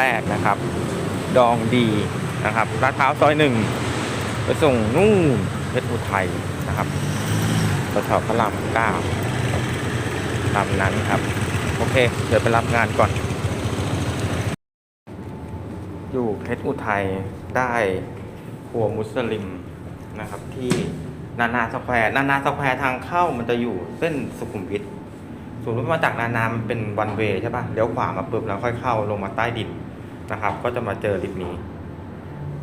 แรกนะครับ ดองดีนะครับลาดพร้าวซอยหนึ่งไปส่งนู่นเพชรอุทัยนะครับแถวพระรามเก้าตามนั้นครับ โอเค เดี๋ยวไปรับงานก่อน อยู่เพชรอุทัยได้ครัวมุสลิมนะครับที่นานาสแควร์นานาสแควร์ทางเข้ามันจะอยู่เส้นสุขุมวิท สมมติว่าจากนานามันเป็นวันเวใช่ปะเลี้ยวขวามาปุ๊บแล้วค่อยเข้าลงมาใต้ดินนะครับ ก็จะมาเจอลิฟต์นี้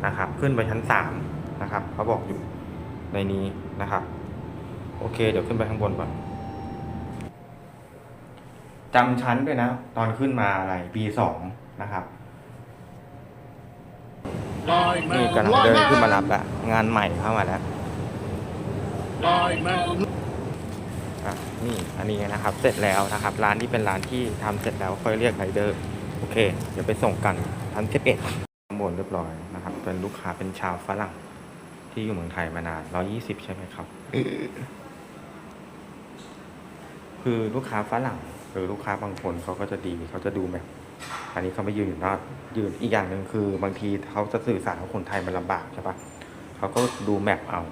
นะครับ ขึ้นไปชั้นสามนะครับเขาบอกอยู่ในนี้นะครับ โอเค เดี๋ยวขึ้นไปข้างบนก่อนจำชั้นด้วยนะ ตอนขึ้นมาอะไรปีสองนะครับนี่กำลังเดินขึ้นมารับละงานใหม่เข้ามาแล้ว อะนี่อันนี้นะครับเสร็จแล้วนะครับ ร้านที่เป็นร้านที่ทำเสร็จแล้วค่อยเรียกไรเดอร์โอเค เดี๋ยวไปส่งกันชั้นสิบเอ็ดข้างบนเรียบร้อยนะครับ เป็นลูกค้าเป็นชาวฝรั่งที่อยู่เมืองไทยมานานร้อยี่สิบใช่ไหมครับ คือลูกค้าฝรั่งหรือลูกค้าบางคนเขาก็จะดีเขาจะดูแบบอันนี้เขาไม่ยืนอยู่หน้ายืนอีกอย่างหนึ่งคือบางทีเขาจะสื่อสารกับคนไทยมันลำบากใช่ปะเขาก็ดูแมปเอา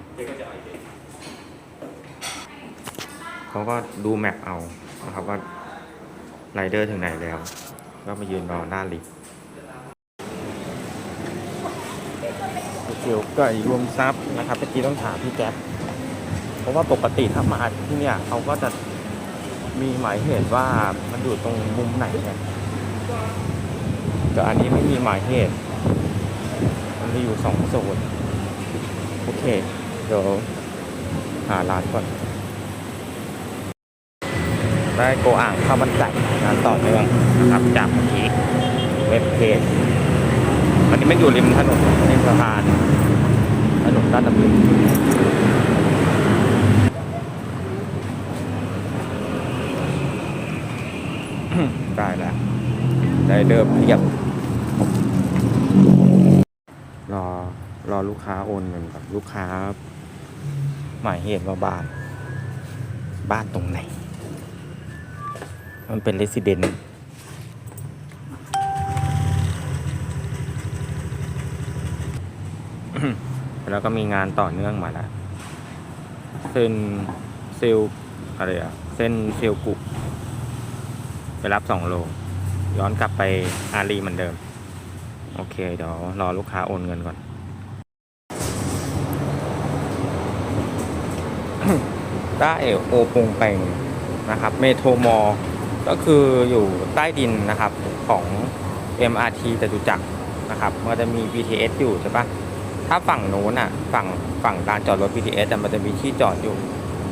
เขาก็ดูแมปเอานะครับว่าไรเดอร์ถึงไหนแล้ว ก็มายืนรอหน้าลิฟต์เกี่ยวไก่รวมซับนะครับเมื่อกี้ต้องถามพี่แจ๊คเพราะว่าปกติถ้ามาที่เนี่ยเขาก็จะมีหมายเหตุว่ามันอยู่ตรงมุมไหนเนี่ยแต่อันนี้ไม่มีหมายเหตุ มันมีอยู่สองโซนโอเค เดี๋ยวหาร้านก่อน ได้โกอ่างข้าวมันไก่งานต่อเนื่องนะครับจากเมื่อกี้เว็บเพจอันนี้ไม่อยู่ริมถนนริมสะพานถนนด้านดำเนินได้แล้วได้เดิมเพียบรอรอลูกค้าโอนเงินก่อนลูกค้า หมายเหตุว่าบ้าน บ้านตรงไหน มันเป็นเรสซิเดนต์แล้วก็มีงานต่อเนื่องมาแล้ว เส้นเซลอะไรอะเส้นเซลกุ ไปรับสองโล ย้อนกลับไปอารีเหมือนเดิม โอเค เดี๋ยวรอลูกค้าโอนเงินก่อนได้โอปงแปงนะครับ เมโทรมอ ก็คืออยู่ใต้ดินนะครับของ MRT จตุจักรนะครับมันจะมี BTS อยู่ใช่ปะถ้าฝั่งโน้นอะฝั่งฝั่งลานจอดรถ BTS มันจะมีที่จอดอยู่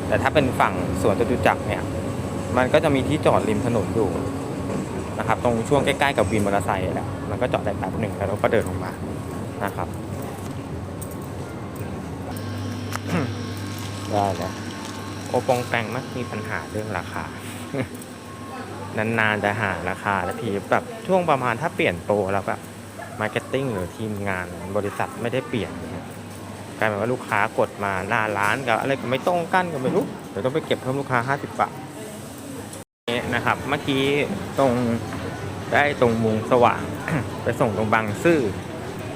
แต่ถ้าเป็นฝั่งสวนจตุจักรเนี่ย มันก็จะมีที่จอดริมถนนอยู่นะครับ ตรงช่วงใกล้ๆกับวินมอเตอร์ไซค์แหละมันก็จอดได้แป๊บหนึ่งแล้วก็เดินลงมานะครับ ได้แล้วโอปองแปงมักมีปัญหาเรื่องราคา นานๆจะหาราคาแล้วทีแบบช่วงประมาณถ้าเปลี่ยนโปรแล้วแบบมาร์เก็ตติ้งหรือทีมงานบริษัทไม่ได้เปลี่ยนเนี่ยกลายเป็นว่าลูกค้ากดมาหน้าร้านกับอะไรก็ไม่ตรงกั้นก็ไม่รู้เดี๋ยวต้องไปเก็บเพิ่มลูกค้า 50 บาทนี่นะครับ เมื่อกี้ตรงได้ตรงวงสว่าง ไปส่งตรงบางซื่อ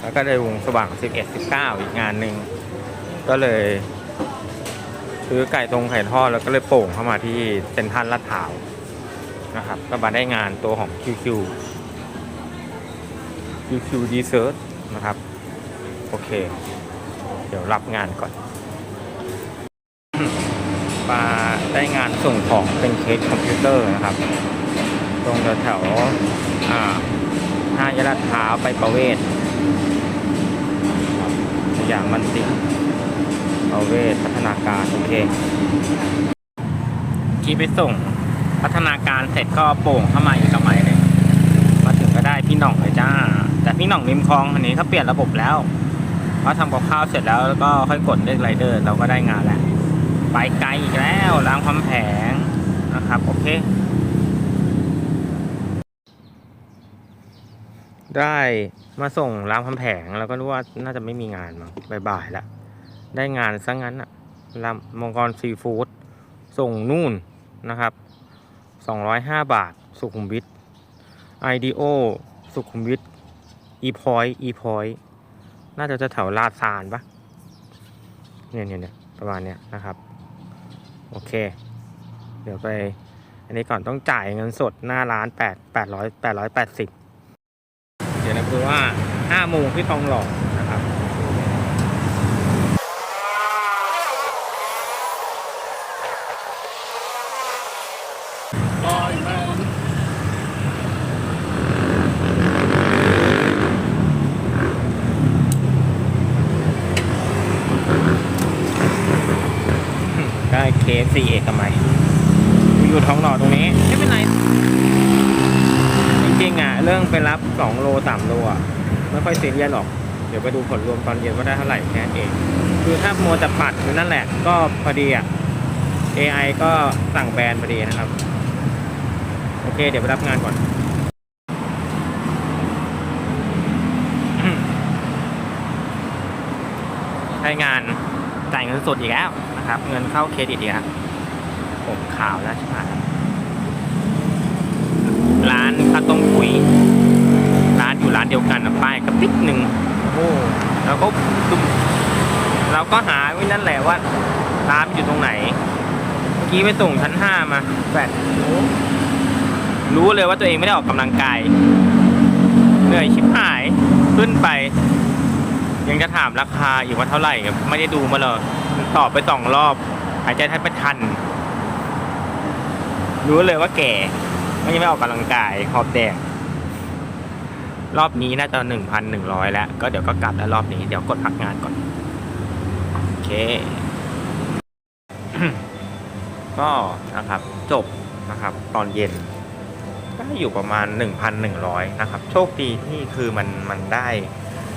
แล้วก็ได้วงสว่าง 11 19 อีกงานหนึ่งก็เลย ซื้อไก่ตรงไข่ทอดแล้วก็เลยโป่งเข้ามาที่เซ็นทรัลลาดพร้าว นะครับ ก็มาได้งานตัวของ QQ QQ Dessert นะครับ โอเค เดี๋ยวรับงานก่อนมาได้งานส่งของเป็นเคสคอมพิวเตอร์นะครับ ตรงแถวห้ายลาดพร้าวไปประเวศสยามมันติประเวศพัฒนาการ โอเคขี่ไปส่ง พัฒนาการเสร็จก็โป่งเข้ามาอีกกระไมเลย มาถึงก็ได้พี่หน่องเลยจ้า แต่พี่หน่องริมคลองอันนี้เขาเปลี่ยนระบบแล้วเขาทำกับข้าวเสร็จแล้วแล้วก็ค่อยกดเลือกไรเดอร์ เราก็ได้งานแล้ว ไปไกลอีกแล้วรางความแผงนะครับ โอเค ได้มาส่งรามคำแผงแล้วก็รู้ว่าน่าจะไม่มีงานมั้งบ่ายๆแล้วได้งานซะงั้นอะลำมังกรซีฟู้ดส่งนู่นนะครับ 205 บาท สุขุมวิทไอดีโอสุขุมวิทอีพอยอีพอยน่าจะจะแถวลาดซานปะเนี่ยเนี่ยเนี่ยประมาณเนี้ยนะครับ โอเค เดี๋ยวไป อันนี้ก่อนต้องจ่ายเงินสดหน้าร้านแปดแปดร้อยแปดร้อยแปดสิบเดี๋ยวนะคือว่าห้าโมงที่ทองหล่อ นะครับได้เคฟซีเอกมัยอยู่ท้องหล่อตรงนี้ ไม่เป็นไร จริงๆอะ เรื่องไปรับ2โล3โลอะ ไม่ค่อยซีเรียสหรอก เดี๋ยวไปดูผลรวมตอนเย็นว่าได้เท่าไหร่แค่นั้นเอง คือถ้าโมวจะปัดอยู่นั่นแหละ ก็พอดีอะ AI ก็สั่งแบนพอดีนะครับ โอเค เดี๋ยวไปรับงานก่อนใช้งานจ่ายเงินสดอีกแล้ว นะครับ เงินเข้าเครดิตอีกแล้วผมข่าวแล้วใช่ไหมร้านข้าวต้มกุยร้านอยู่ร้านเดียวกันนะป้ายกระปิดหนึ่งโอ้แล้วก็ดุมเราก็หาไว้นั่นแหละว่าร้านมันอยู่ตรงไหน เมื่อกี้ไปส่งชั้นห้ามาแปดรู้เลยว่าตัวเองไม่ได้ออกกำลังกายเหนื่อยชิบหายขึ้นไป ยังจะถามราคาอีกว่าเท่าไหร่ครับไม่ได้ดูมาเลย ตอบไปสองรอบ หายใจแทบไม่ทัน รู้เลยว่าแก่ไม่ยังไม่ออกกำลังกายหอบแดงรอบนี้น่าจะหนึ่งพันหนึ่งร้อยแล้ว ก็เดี๋ยวก็กลับแล้วรอบนี้เดี๋ยวกดพักงานก่อน โอเค ก็นะครับ จบนะครับ ตอนเย็นก็อยู่ประมาณ 1,100 นะครับ โชคดีที่คือมันมันได้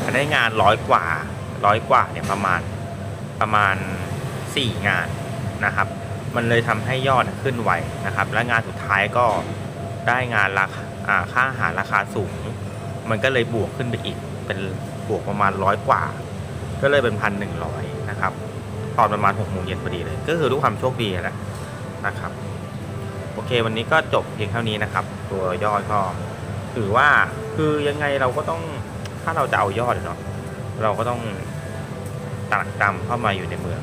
มันได้งานร้อยกว่าร้อยกว่าเนี่ยประมาณ ประมาณ 4 งานนะครับ มันเลยทำให้ยอดขึ้นไวนะครับ และงานสุดท้ายก็ได้งานราคาอาค่าอาหารราคาสูง มันก็เลยบวกขึ้นไปอีกเป็นบวกประมาณร้อยกว่า ก็เลยเป็นพันหนึ่งร้อยนะครับ ตอนประมาณหกโมงเย็นพอดีเลย ก็คือด้วยความโชคดีแหละนะครับ โอเค วันนี้ก็จบเพียงเท่านี้นะครับ ตัวยอดก็ถือว่าคือยังไงเราก็ต้องถ้าเราจะเอายอดเนาะเราก็ต้อง ตรักตำเข้ามาอยู่ในเมือง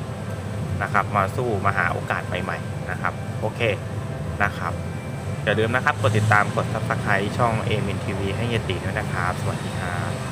นะครับ มาสู้มาหาโอกาสใหม่ๆนะครับ โอเคนะครับอย่าลืมนะครับ กดติดตามกด subscribe ช่องเอมินทีวีให้เยติด้วยนะครับ สวัสดีครับ